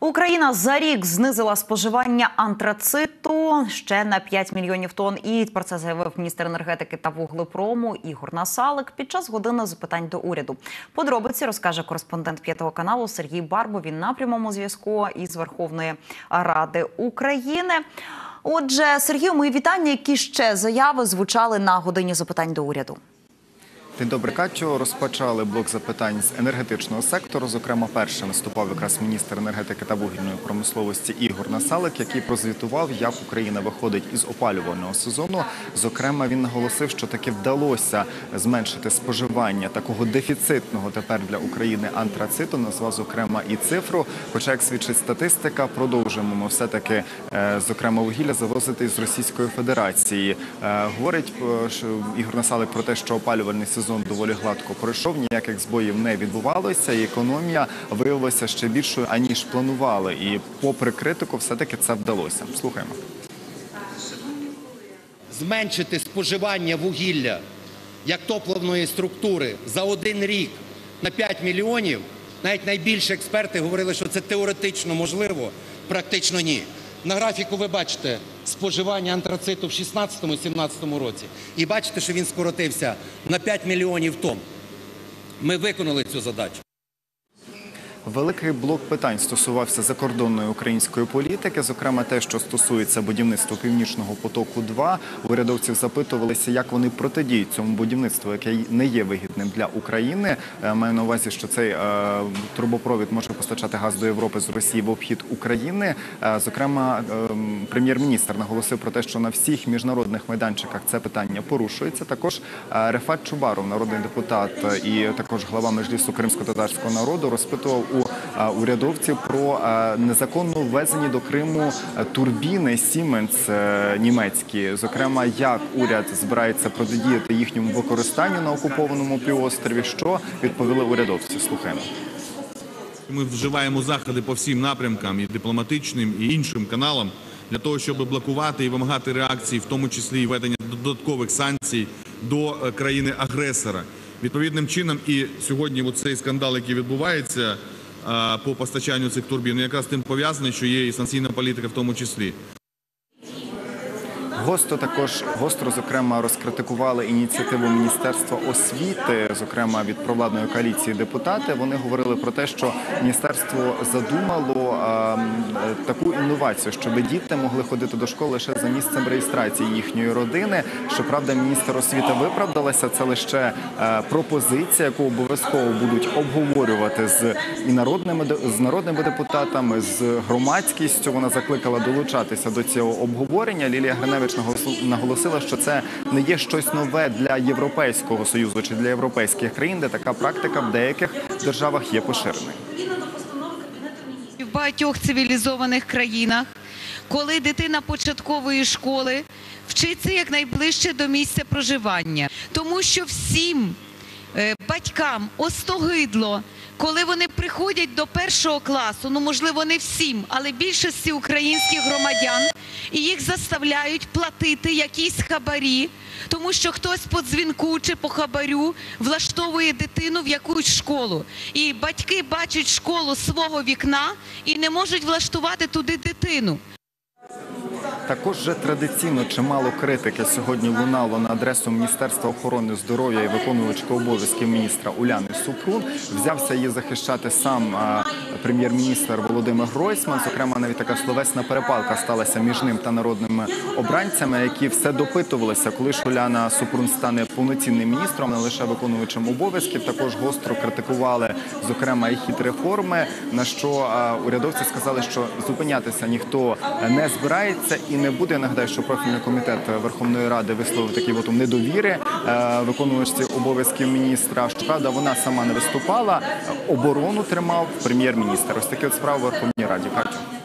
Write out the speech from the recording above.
Україна за рік знизила споживання антрациту ще на 5 мільйонів тонн. І про це заявив міністр енергетики та вуглепрому Ігор Насалик під час години запитань до уряду. Подробиці розкаже кореспондент п'ятого каналу Сергій Барбо. Він на прямому зв'язку із Верховної Ради України. Отже, Сергію, мої вітання. Які ще заяви звучали на годині запитань до уряду? День добре, Катю. Розпочали блок запитань з енергетичного сектору. Зокрема, першим виступав якраз міністр енергетики та вугільної промисловості Ігор Насалик, який прозвітував, як Україна виходить із опалювального сезону. Зокрема, він наголосив, що таки вдалося зменшити споживання такого дефіцитного тепер для України антрациту. Назвав зокрема і цифру. Хоча, як свідчить статистика, продовжуємо ми все таки зокрема вугілля завозити з Російської Федерації. Е, Говорить е, Ігор Насалик про те, що опалювальний сезон доволі гладко пройшов, ніяких збоїв не відбувалося, і економія виявилася ще більшою аніж планували. І, попри критику, все таки це вдалося. Слухаємо. зменшити споживання вугілля як топливної структури за один рік на 5 мільйонів, навіть найбільші експерти говорили, що це теоретично можливо, практично ні. На графіку ви бачите споживання антрациту в 2016-2017 році. І бачите, що він скоротився на 5 мільйонів тонн. Ми виконали цю задачу. Великий блок питань стосувався закордонної української політики, зокрема те, що стосується будівництва північного потоку. 2 урядовців запитувалися, як вони протидіють цьому будівництву, яке не є вигідним для України. Е, Маю на увазі, що цей е, трубопровід може постачати газ до Європи з Росії в обхід України. Е, Зокрема, е, прем'єр-міністр наголосив про те, що на всіх міжнародних майданчиках це питання порушується. Також Рефат Чубаров, народний депутат і також глава Межлісу кримсько-татарського народу, розпитував у урядовців про е, незаконно ввезені до Криму е, турбіни е, німецькі. Зокрема, як уряд збирається протидіяти їхньому використанню на окупованому півострові. Що відповіли урядовці? Слухаємо. Ми вживаємо заходи по всім напрямкам, і дипломатичним, і іншим каналам, для того, щоб блокувати і вимагати реакції, в тому числі і введення додаткових санкцій до е, країни-агресора. Відповідним чином, і сьогодні цей скандал, який відбувається е, по постачанню цих турбін, якраз з тим пов'язаний, що є і санкційна політика в тому числі. Гостро також гостро, зокрема, розкритикували ініціативу Міністерства освіти, зокрема від провладної коаліції депутати. Вони говорили про те, що міністерство задумало е, таку інновацію, щоб діти могли ходити до школи лише за місцем реєстрації їхньої родини. Щоправда, міністр освіти виправдалася. Це лише е, пропозиція, яку обов'язково будуть обговорювати з і народними з народними депутатами, з громадськістю. Вона закликала долучатися до цього обговорення. Лілія Гриневич наголосу- наголосила, що це не є щось нове для Європейського союзу чи для європейських країн, де така практика в деяких державах є поширеною. в багатьох цивілізованих країнах, коли дитина початкової школи вчиться якнайближче до місця проживання, тому що всім е, батькам остогидло, коли вони приходять до першого класу, ну можливо не всім, але більшості українських громадян, і їх заставляють платити якісь хабарі, тому що хтось по дзвінку чи по хабарю влаштовує дитину в якусь школу. І батьки бачать школу свого вікна і не можуть влаштувати туди дитину. Також вже традиційно чимало критики сьогодні лунало на адресу Міністерства охорони здоров'я і виконувачки обов'язків міністра Уляни Супрун. Взявся її захищати сам прем'єр-міністр Володимир Гройсман. Зокрема, навіть така словесна перепалка сталася між ним та народними обранцями, які все допитувалися, коли ж Уляна Супрун стане повноцінним міністром, не лише виконувачем обов'язків. Також гостро критикували, зокрема, і хід реформи. На що урядовці сказали, що зупинятися ніхто не збирається і не буде. Я нагадаю, що профільний комітет Верховної Ради висловив такий вотум недовіри е, виконувачці обов'язків міністра. Щоправда, вона сама не виступала. Оборону тримав прем'єр-міністр. Ось такі от справи в Верховній Раді. Катю.